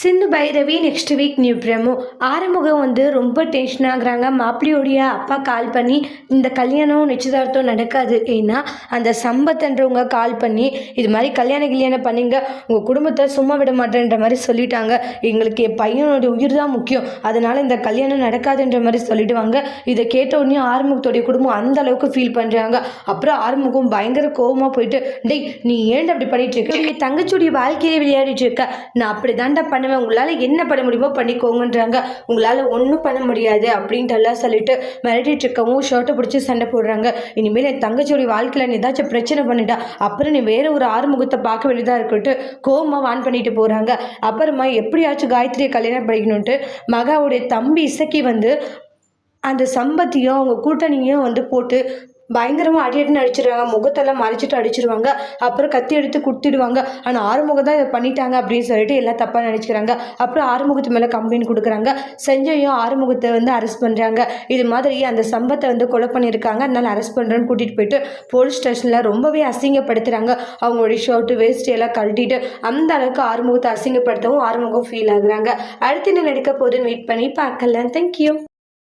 Sindhu Bhairavi next week new promo. Arumugam வந்து ரொம்ப tension ஆகுறாங்க. மாப்பிள்ளையோடைய அப்பா கால் பண்ணி இந்த கல்யாணம் நிச்சயதார்த்தம் நடக்காது. ஏன்னா அந்த சம்பத்ன்றவங்க கால் பண்ணி இது மாதிரி கல்யாணம் கல்யாணம் பண்ணிங்க உங்கள் குடும்பத்தை சும்மா விட மாட்டேன்ற மாதிரி சொல்லிட்டாங்க. எங்களுக்கு என் பையனோட உயிர் தான் முக்கியம். அதனால் இந்த கல்யாணம் நடக்காதுன்ற மாதிரி சொல்லிடுவாங்க. இதை கேட்ட உடனே ஆறுமுகத்தோடைய குடும்பம் அந்த அளவுக்கு ஃபீல் பண்ணுறாங்க அப்புறம் ஆறுமுகம் பயங்கர கோவமாக போயிட்டு டேய் நீ ஏன்டா அப்படி பண்ணிட்டு இருக்க? என் தங்கச்சியுடைய வாழ்க்கையை விளையாடிட்டு இருக்க. நான் அப்படி தாண்டா பண்ணுவேன் உங்களால் என்ன பண்ண முடியுமோ பண்ணிக்கோங்கன்றாங்க. உங்களால் ஒன்றும் பண்ண முடியாது அப்படின்ட்டு எல்லாம் சொல்லிட்டு மிரட்டிட்டு இருக்கவும் ஷர்ட்டை பிடிச்சி சண்டை போடுறாங்க. இனிமேல் என் தங்கச்சியோடைய வாழ்க்கையில் நீ ஏதாச்சும் பிரச்சனை பண்ணிட்டா அப்புறம் நீ வேற ஒரு ஆறுமுகத்தை பார்க்க வேண்டியதாக இருக்கட்டு கோவமாக வான் பண்ணிட்டு போகிறாங்க அப்புறமா எப்படியாச்சும் காயத்ரியை கல்யாணம் பண்ணிக்கணுன்ட்டு மகாவுடைய தம்பி இசக்கி வந்து அந்த சம்பத்தியும் அவங்க கூட்டணியும் வந்து போட்டு பயங்கரமாக அடி அடின்னு அடிச்சிடுவாங்க முகத்தெல்லாம் மறைச்சிட்டு அடிச்சிருவாங்க அப்புறம் கத்தி எடுத்து கொடுத்துடுவாங்க ஆனால் ஆறுமுகம் தான் இதை பண்ணிட்டாங்க அப்படின்னு சொல்லிட்டு எல்லாம் தப்பாக நினச்சிக்கிறாங்க. அப்புறம் ஆறுமுகத்து மேலே கம்ப்ளைண்ட் கொடுக்குறாங்க. செஞ்சையும் ஆறுமுகத்தை வந்து அரெஸ்ட் பண்ணுறாங்க இது மாதிரி அந்த சம்பத்தை வந்து கொலை பண்ணியிருக்காங்க. அதனால அரெஸ்ட் பண்ணுறேன்னு கூட்டிகிட்டு போயிட்டு போலீஸ் ஸ்டேஷனில் ரொம்பவே அசிங்கப்படுத்துகிறாங்க அவங்களுடைய ஷர்ட்டு வேஸ்ட் எல்லாம் கழட்டிட்டு அந்த அளவுக்கு ஆறுமுகத்தை அசிங்கப்படுத்தவும் ஆறுமுகம் ஃபீல் ஆகுறாங்க. அடுத்து என்ன நடக்க போகுதுன்னு வெயிட் பண்ணி பார்க்கலாம். தேங்க்யூ